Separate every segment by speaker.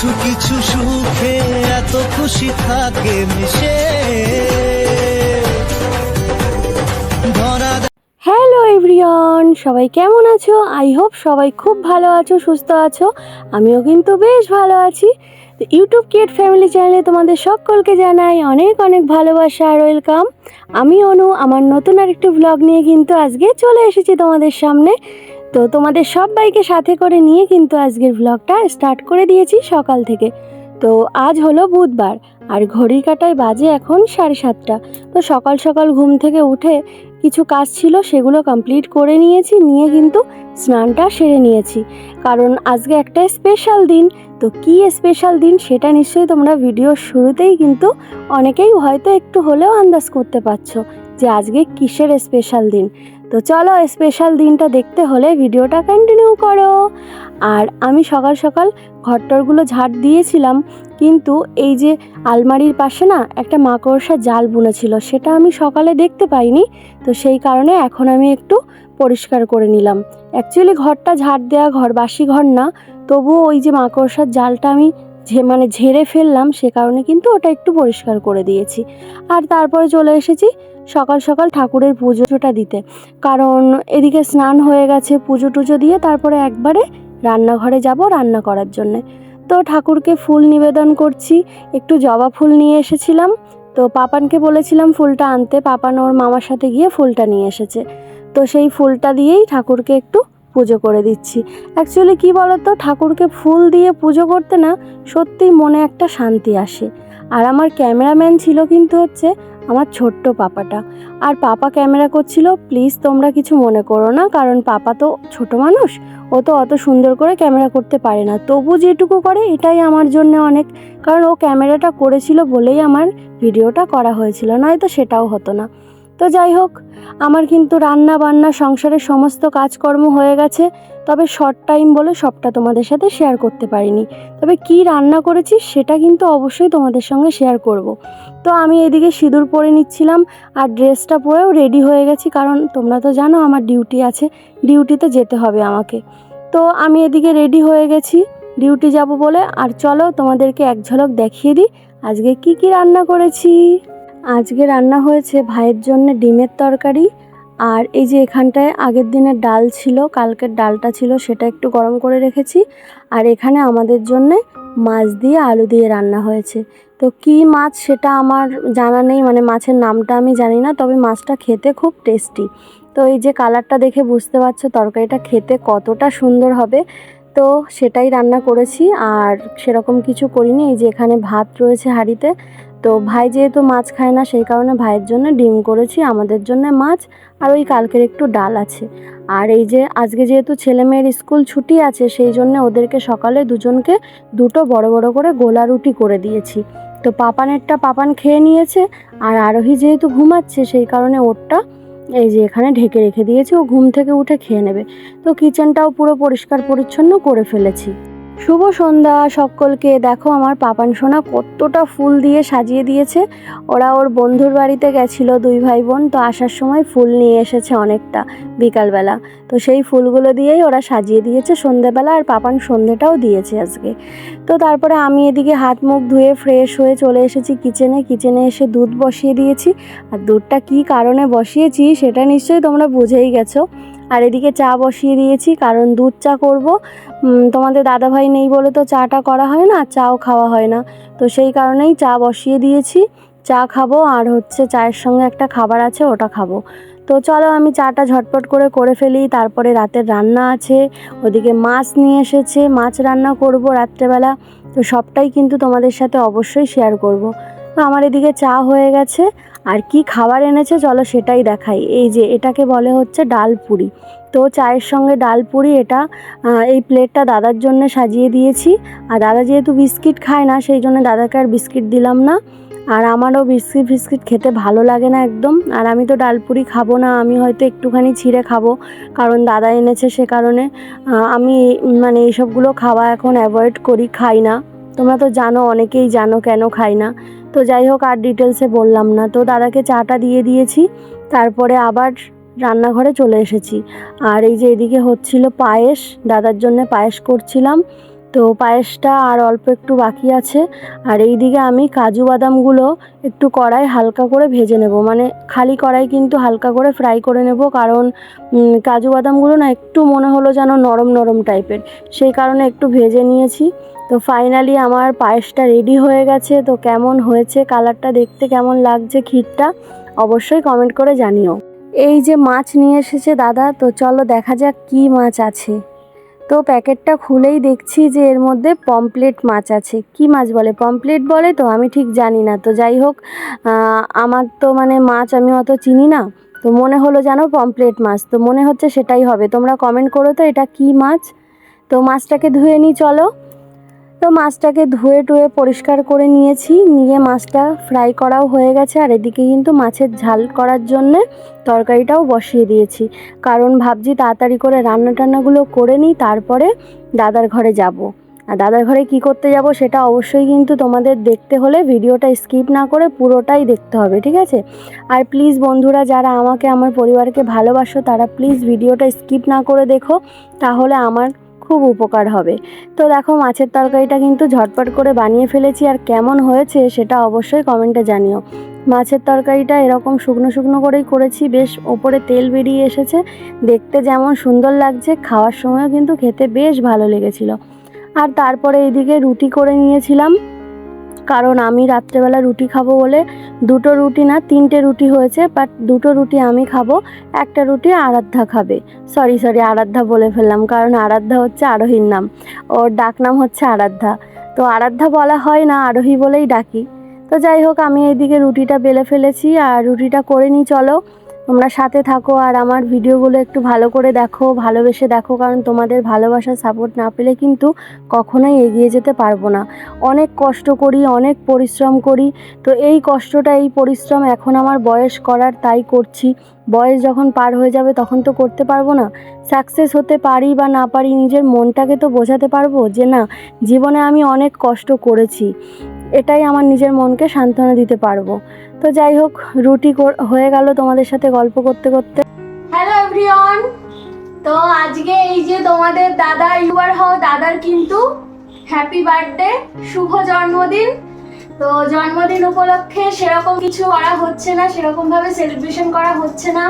Speaker 1: কিছু কিছু সুখে এত খুশি থাকে মিশে।
Speaker 2: হ্যালো এভরিওয়ান সবাই কেমন আছো? আই হোপ সবাই খুব ভালো আছো, সুস্থ আছো। আমিও কিন্তু বেশ ভালো আছি। তো ইউটিউব কিয়েট ফ্যামিলি চ্যানেলে তোমাদের সকলকে জানাই অনেক অনেক ভালোবাসা আর ওয়েলকাম আমি অনু, আমার নতুন আরেকটি ব্লগ নিয়ে কিন্তু আজকে চলে এসেছি তোমাদের সামনে। তো তোমাদের সবাইকে সাথে করে নিয়ে কিন্তু আজকের ব্লগটা স্টার্ট করে দিয়েছি সকাল থেকে। তো আজ হলো বুধবার, আর ঘড়ির কাটায় বাজে এখন সাড়ে সাতটা। তো সকাল সকাল ঘুম থেকে উঠে কিছু কাজ ছিল, সেগুলো কমপ্লিট করে নিয়েছি, নিয়ে কিন্তু স্নানটা সেরে নিয়েছি। কারণ আজকে একটা স্পেশাল দিন, তো কী স্পেশাল দিন সেটা নিশ্চয়ই তোমরা ভিডিওর শুরুতেই কিন্তু অনেকেই হয়তো একটু হলেও আন্দাজ করতে পারছ। যে আজকে কিসের স্পেশাল দিন? তো চলো স্পেশাল দিনটা দেখতে হলে ভিডিওটা কন্টিনিউ করো। আর আমি সকাল সকাল ঘরটরগুলো ঝাড় দিয়েছিলাম, কিন্তু এই যে আলমারির পাশে না একটা মাকড়সা জাল বুনেছিল, সেটা আমি সকালে দেখতে পাইনি, তো সেই কারণে এখন আমি একটু পরিষ্কার করে নিলাম। অ্যাকচুয়ালি ঘরটা ঝাড় দেওয়া ঘর বাসি ঘর না, তবুও ওই যে মাকড়সার জালটা আমি ঝে মানে ঝেড়ে ফেললাম, সে কারণে কিন্তু ওটা একটু পরিষ্কার করে দিয়েছি। আর তারপরে চলে এসেছি সকাল সকাল ঠাকুরের পুজোটা দিতে। কারণ এদিকে স্নান হয়ে গেছে পুজো টুজো দিয়ে তারপরে একবারে রান্নাঘরে যাব রান্না করার জন্যে। তো ঠাকুরকে ফুল নিবেদন করছি। একটু জবা ফুল নিয়ে এসেছিলাম। তো পাপানকে বলেছিলাম ফুলটা আনতে। পাপান ওর মামার সাথে গিয়ে ফুলটা নিয়ে এসেছে। তো সেই ফুলটা দিয়েই ঠাকুরকে একটু পুজো করে দিচ্ছি। অ্যাকচুয়ালি কী বলতো? ঠাকুরকে ফুল দিয়ে পুজো করতে না সত্যিই মনে একটা শান্তি আসে। আর আমার ক্যামেরাম্যান ছিল কিন্তু হচ্ছে আমার ছোট্ট পাপাটা। আর পাপা ক্যামেরা করছিল প্লিজ তোমরা কিছু মনে করো না, কারণ পাপা তো ছোট মানুষ, ও তো অত সুন্দর করে ক্যামেরা করতে পারে না। তবু যেটুকু করে, এটাই আমার জন্য অনেক, কারণ ও ক্যামেরাটা করেছিল বলেই আমার ভিডিওটা করা হয়েছিল, নয়তো সেটাও হতো না। তো যাই হোক, আমার কিন্তু রান্না বান্না, সংসারের সমস্ত কাজকর্ম হয়ে গেছে। তবে শর্ট টাইম বলে সবটা তোমাদের সাথে শেয়ার করতে পারিনি। তবে কি রান্না করেছি সেটা কিন্তু অবশ্যই তোমাদের সঙ্গে শেয়ার করব। তো আমি এদিকে সিঁদুর পরে নিচ্ছিলাম আর ড্রেসটা পরেও রেডি হয়ে গেছি, কারণ তোমরা তো জানো আমার ডিউটি আছে। ডিউটিতে যেতে হবে আমাকে। তো আমি এদিকে রেডি হয়ে গেছি। ডিউটি যাব বলে। আর চলো তোমাদেরকে এক ঝলক দেখিয়ে দিই আজকে কি কি রান্না করেছি। আজকে রান্না হয়েছে ভাইয়ের জন্য ডিমের তরকারি। আর এই যে এখানটায় আগের দিনের ডাল ছিল, কালকের ডালটা ছিল, সেটা একটু গরম করে রেখেছি। আর এখানে আমাদের জন্য মাছ দিয়ে আলু দিয়ে রান্না হয়েছে। তো কি মাছ সেটা আমার জানা নেই মানে মাছের নামটা আমি জানি না, তবে মাছটা খেতে খুব টেস্টি। তো এই যে কালারটা দেখে বুঝতে পারছ তরকারিটা খেতে কতটা সুন্দর হবে। তো সেটাই রান্না করেছি, আর সেরকম কিছু করিনি। এই যে এখানে ভাত রয়েছে হাঁড়িতে তো ভাই যেহেতু মাছ খায় না, সেই কারণে ভাইয়ের জন্য ডিম করেছি, আমাদের জন্য মাছ আর ওই কালকের একটু ডাল আছে। আর এই যে আজকে যেহেতু ছেলে মেয়ের স্কুল ছুটি আছে, সেই জন্য ওদেরকে সকালে দুজনকে দুটো বড় বড় করে গোলা রুটি করে দিয়েছি। তো পাপানেরটা পাপান খেয়ে নিয়েছে আর আরোহী যেহেতু ঘুমাচ্ছে, সেই কারণে ওরটা এই যে এখানে ঢেকে রেখে দিয়েছি, ও ঘুম থেকে উঠে খেয়ে নেবে। তো কিচেনটাও পুরো পরিষ্কার পরিচ্ছন্ন করে ফেলেছি। শুভ সন্ধ্যা, সকলকে। দেখো, আমার পাপান সোনা কতটা ফুল দিয়ে সাজিয়ে দিয়েছে। ওরা ওর বন্ধুর বাড়িতে গেছিল, দুই ভাই বোন তো আসার সময় ফুল নিয়ে এসেছে অনেকটা বিকালবেলা। তো সেই ফুলগুলো দিয়েই ওরা সাজিয়ে দিয়েছে সন্ধেবেলা আর পাপান সন্ধেটাও দিয়েছে আজকে। তো তারপরে আমি এদিকে হাত মুখ ধুয়ে ফ্রেশ হয়ে চলে এসেছি কিচেনে কিচেনে এসে দুধ বসিয়ে দিয়েছি। আর দুধটা কী কারণে বসিয়েছি, সেটা নিশ্চয়ই তোমরা বুঝেই গেছো। আর এদিকে চা বসিয়ে দিয়েছি, কারণ দুধ চা করব। তোমাদের দাদাভাই নেই বলে তো চাটা করা হয় না, চাও খাওয়া হয় না। তো সেই কারণেই চা বসিয়ে দিয়েছি। চা খাব, আর হচ্ছে চায়ের সঙ্গে একটা খাবার আছে, ওটা খাব। তো চলো আমি চাটা ঝটপট করে করে ফেলি, তারপরে রাতের রান্না আছে। ওদিকে মাছ নিয়ে এসেছে, মাছ রান্না করব রাত্রেবেলা। তো সবটাই কিন্তু তোমাদের সাথে অবশ্যই শেয়ার করব। তো আমার এদিকে চা হয়ে গেছে আর কি খাবার এনেছে চলো সেটাই দেখাই। এই যে এটাকে বলে হচ্ছে ডাল পুরি। তো চায়ের সঙ্গে ডাল পুরি এটা এই প্লেটটা দাদার জন্য সাজিয়ে দিয়েছি। আর দাদা যেহেতু বিস্কিট খায় না, সেই জন্য দাদাকে আর বিস্কিট দিলাম না। আর আমারও বিস্কিট ফিস্কিট খেতে ভালো লাগে না একদম। আর আমি তো ডাল ডালপুরি খাব না, আমি হয়তো একটুখানি ছিঁড়ে খাব, কারণ দাদা এনেছে সে কারণে। আমি মানে এইসবগুলো খাওয়া এখন অ্যাভয়েড করি, খাই না। তোমরা তো জানো, অনেকেই জানো কেন খাই না। তো যাই হোক, আর ডিটেলসে বললাম না। তো দাদাকে চাটা দিয়ে দিয়েছি, তারপরে আবার রান্নাঘরে চলে এসেছি। আর এই যে এদিকে হচ্ছিল পায়েস, দাদার জন্য পায়েস করছিলাম। তো পায়েসটা আর অল্প একটু বাকি আছে। আর এইদিকে আমি কাজু বাদামগুলো একটু কড়াই হালকা করে ভেজে নেব। মানে খালি কড়াই কিন্তু হালকা করে ফ্রাই করে নেব। কারণ কাজু বাদামগুলো না একটু মনে হলো যেন নরম নরম টাইপের। সেই কারণে একটু ভেজে নিয়েছি। তো ফাইনালি আমার পায়েসটা রেডি হয়ে গেছে। তো কেমন হয়েছে কালারটা দেখতে কেমন লাগছে, ক্ষীরটা অবশ্যই কমেন্ট করে জানিও। এই যে মাছ নিয়ে এসেছে দাদা, তো চলো দেখা যাক কি মাছ আছে। তো প্যাকেটটা খুলেই দেখছি যে এর মধ্যে পমপ্লেট মাছ আছে। কি মাছ বলে? পমপ্লেট বলে তো, আমি ঠিক জানি না। তো যাই হোক আমার তো মানে মাছ আমি অত চিনি না। তো মনে হলো যেন পমপ্লেট মাছ। তো মনে হচ্ছে সেটাই হবে। তোমরা কমেন্ট করো তো এটা কি মাছ? তো মাছটাকে ধুয়ে নিই, চলো। তো মাছটাকে ধুয়ে টুয়ে পরিষ্কার করে নিয়েছি, নিয়ে মাছটা ফ্রাই করাও হয়ে গেছে। আর এদিকে কিন্তু মাছের ঝাল করার জন্যে তরকারিটাও বসিয়ে দিয়েছি। কারণ ভাবছি তাড়াতাড়ি করে রান্না টান্নাগুলো করে নিই, তারপরে দাদার ঘরে যাব। আর দাদার ঘরে কি করতে যাব সেটা অবশ্যই কিন্তু তোমাদের দেখতে হলে ভিডিওটা স্কিপ না করে পুরোটাই দেখতে হবে, ঠিক আছে? আর প্লিজ বন্ধুরা, যারা আমাকে, আমার পরিবারকে ভালোবাসো, তারা প্লিজ ভিডিওটা স্কিপ না করে দেখো। তাহলে আমার খুব উপকার হবে। তো দেখো মাছের তরকারিটা কিন্তু ঝটপট করে বানিয়ে ফেলেছি আর কেমন হয়েছে সেটা অবশ্যই কমেন্টে জানিও। মাছের তরকারিটা এরকম শুকনো শুকনো করেই করেছি, বেশ ওপরে তেল বেরিয়ে এসেছে। দেখতে যেমন সুন্দর লাগছে, খাওয়ার সময়ও কিন্তু খেতে বেশ ভালো লেগেছিল। আর তারপরে এইদিকে রুটি করে নিয়েছিলাম। কারণ আমি রাত্রেবেলা রুটি খাব বলে দুটো রুটি না, তিনটে রুটি হয়েছে বাট দুটো রুটি আমি খাব, একটা রুটি আরাধ্যা খাবে। সরি সরি আরাধ্যা বলে ফেললাম, কারণ আরাধ্যা হচ্ছে আরোহীর নাম। ওর ডাক নাম হচ্ছে আরাধ্যা। তো আরাধ্যা বলা হয় না, আরোহী বলেই ডাকি। তো যাই হোক, আমি এইদিকে রুটিটা বেলে ফেলেছি, আর রুটিটা করে নিই, চলো। তোমরা সাথে থাকো আর আমার ভিডিওগুলো একটু ভালো করে দেখো, ভালোবেসে দেখো, কারণ তোমাদের ভালোবাসার সাপোর্ট না পেলে কিন্তু কখনোই এগিয়ে যেতে পারব না। অনেক কষ্ট করি, অনেক পরিশ্রম করি, তো এই কষ্টটা, এই পরিশ্রম এখন আমার বয়স করার তাই করছি। বয়স যখন পার হয়ে যাবে তখন তো করতে পারব না। সাকসেস হতে পারি বা না পারি নিজের মনটাকে তো বোঝাতে পারব যে না, জীবনে আমি অনেক কষ্ট করেছি। এটাই আমার নিজের মনকে সান্ত্বনা দিতে পারব। তো যাই হোক, রুটি হয়ে গেল তোমাদের সাথে গল্প করতে করতে। হ্যালো এভরিওয়ান তো আজকে এই যে তোমাদের দাদা ইউবার হও দাদার কিন্তু হ্যাপি বার্থডে শুভ জন্মদিন। তো জন্মদিন উপলক্ষে সেরকম কিছু করা হচ্ছে না, সেরকম ভাবে সেলিব্রেশন করা হচ্ছে না।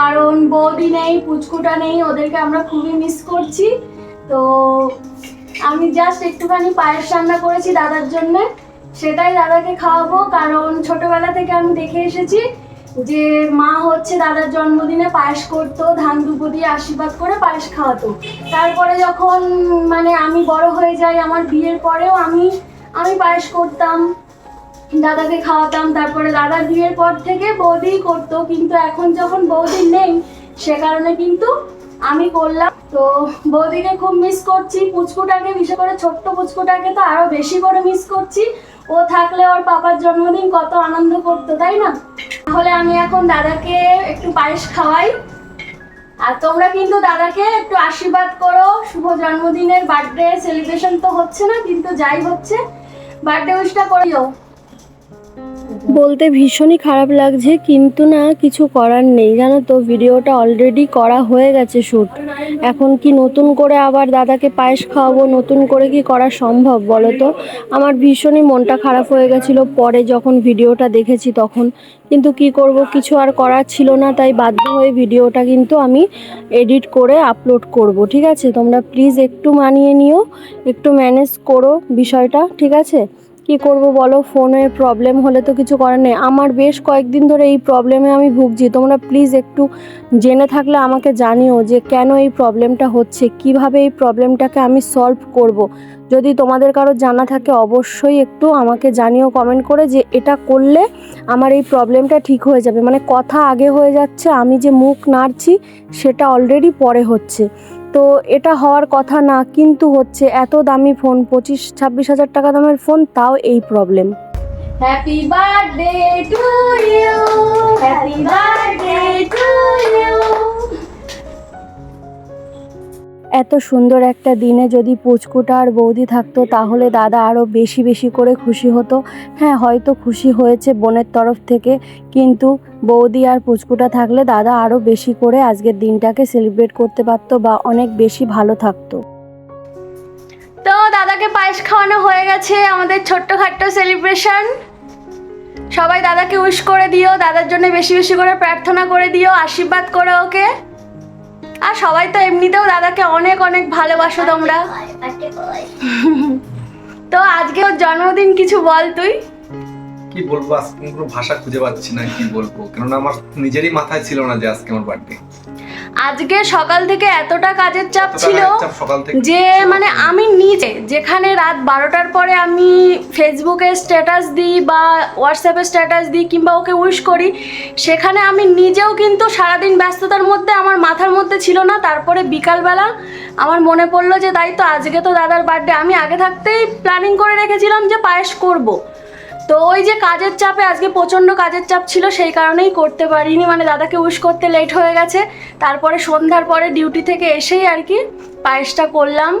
Speaker 2: কারণ বৌদি নেই, পুচকুটা নেই, ওদেরকে আমরা খুবই মিস করছি। তো আমি জাস্ট একটুখানি পায়েস রান্না করেছি দাদার জন্য। সেটাই দাদাকে খাওয়াবো, কারণ ছোটবেলা থেকে আমি দেখে এসেছি যে মা হচ্ছে দাদার জন্মদিনে পায়েস করতো, ধান দুপো দিয়ে আশীর্বাদ করে পায়েস খাওয়াতো। তারপরে যখন মানে আমি বড় হয়ে যাই আমার বিয়ের পরেও আমি আমি পায়েস করতাম, দাদাকে খাওয়াতাম, তারপরে দাদার বিয়ের পর থেকে বৌদি করতো, কিন্তু এখন যখন বৌদি নেই, সে কারণে কিন্তু আমি করলাম তো বৌদিকে খুব মিস করছি, পুচকুটাকে, বিশেষ করে ছোট্ট পুচকুটাকে তো আরও বেশি করে মিস করছি। ও থাকলে ওর পাপার জন্মদিন কত আনন্দ করতো, তাই না? তাহলে আমি এখন দাদাকে একটু পায়েস খাওয়াই। আর তোমরা কিন্তু দাদাকে একটু আশীর্বাদ করো। শুভ জন্মদিনের বার্থডে সেলিব্রেশন তো হচ্ছে না, কিন্তু যাই হচ্ছে বার্থডে উইশটা করিও। বলতে ভীষণই খারাপ লাগছে, কিন্তু না, কিছু করার নেই। জানো তো, ভিডিওটা অলরেডি করা হয়ে গেছে শ্যুট এখন কি নতুন করে আবার দাদাকে পায়েস খাওয়াবো, নতুন করে কি করা সম্ভব বলো তো? আমার ভীষণই মনটা খারাপ হয়ে গেছিল পরে যখন ভিডিওটা দেখেছি তখন। কিন্তু কি করব, কিছু আর করার ছিল না, তাই বাধ্য হয়ে ভিডিওটা কিন্তু আমি এডিট করে আপলোড করব, ঠিক আছে? তোমরা প্লিজ একটু মানিয়ে নিও, একটু ম্যানেজ করো বিষয়টা, ঠিক আছে? কি করব বলো? ফোনে প্রবলেম হলে তো কিছু করার নেই। আমার বেশ কয়েকদিন ধরে এই প্রবলেমে আমি ভুগছি। তোমরা প্লিজ একটু জেনে থাকলে আমাকে জানিও যে কেন এই প্রবলেমটা হচ্ছে, কীভাবে এই প্রবলেমটাকে আমি সলভ করব। যদি তোমাদের কারও জানা থাকে, অবশ্যই একটু আমাকে জানিও কমেন্ট করে যে এটা করলে আমার এই প্রবলেমটা ঠিক হয়ে যাবে। মানে কথা আগে হয়ে যাচ্ছে, আমি যে মুখ নাড়ছি, সেটা অলরেডি পরে হচ্ছে। তো এটা হওয়ার কথা না, কিন্তু হচ্ছে এত দামি ফোন পঁচিশ, ছাব্বিশ হাজার টাকা দামের ফোন তাও এই problem happy birthday to you happy birthday to you এত সুন্দর একটা দিনে যদি পুচকুটা আর বৌদি থাকতো, তাহলে দাদা আরও বেশি বেশি করে খুশি হতো। হ্যাঁ হয়তো খুশি হয়েছে বোনের তরফ থেকে, কিন্তু বৌদি আর পুচকুটা থাকলে দাদা আরও বেশি করে আজকের দিনটাকে সেলিব্রেট করতে পারতো বা অনেক বেশি ভালো থাকতো। তো দাদাকে পায়েস খাওয়ানো হয়ে গেছে আমাদের ছোট্টখাট্ট সেলিব্রেশন। সবাই দাদাকে উইশ করে দিও, দাদার জন্য বেশি বেশি করে প্রার্থনা করে দিও, আশীর্বাদ করে ওকে। সবাই তো এমনিতেও দাদাকে অনেক অনেক ভালোবাসো তোমরা। তো আজকে ওর জন্মদিন কিছু বল তুই।
Speaker 3: কি বলব, আজকে ভাষা খুঁজে পাচ্ছি না, কি বলব? কেননা আমার নিজেরই মাথায় ছিল না যে আজকে আমার বার্থডে
Speaker 2: আজকে সকাল থেকে এতটা কাজের চাপ ছিল যে মানে আমি নিজে যেখানে রাত বারোটার পরে আমি ফেসবুকে স্ট্যাটাস দিই বা হোয়াটসঅ্যাপে স্ট্যাটাস দিই কিংবা ওকে উইশ করি সেখানে আমি নিজেও কিন্তু সারাদিন ব্যস্ততার মধ্যে আমার মাথার মধ্যে ছিল না। তারপরে বিকালবেলা আমার মনে পড়ল যে তাই তো আজকে তো দাদার বার্থডে আমি আগে থাকতেই প্ল্যানিং করে রেখেছিলাম যে পায়েস করব। তো ওই যে কাজের চাপে, আজকে প্রচণ্ড কাজের চাপ ছিল, সেই কারণেই করতে পারিনি। মানে দাদাকে উইশ করতে লেট হয়ে গেছে। তারপরে সন্ধ্যার পরে ডিউটি থেকে এসেই আর কি পায়েসটা করলাম।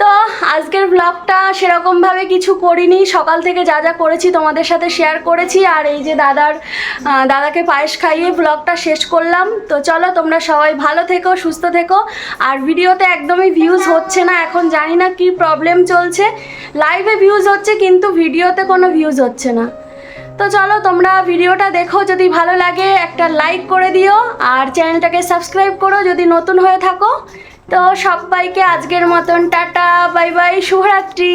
Speaker 2: তো আজকের ব্লগটা সেরকমভাবে কিছু করিনি। সকাল থেকে যা যা করেছি তোমাদের সাথে শেয়ার করেছি। আর এই যে দাদার দাদাকে পায়েস খাইয়ে ব্লগটা শেষ করলাম। তো চলো তোমরা সবাই ভালো থেকো, সুস্থ থেকো। আর ভিডিওতে একদমই ভিউজ হচ্ছে না। এখন জানি না কি প্রবলেম চলছে। লাইভে ভিউজ হচ্ছে, কিন্তু ভিডিওতে কোনো ভিউজ হচ্ছে না। তো চলো তোমরা ভিডিওটা দেখো। যদি ভালো লাগে, একটা লাইক করে দিও। আর চ্যানেলটাকে সাবস্ক্রাইব করো। যদি নতুন হয়ে থাকো তো সবাইকে আজকের মতন টাটা বাই বাই
Speaker 4: শুভরাত্রি।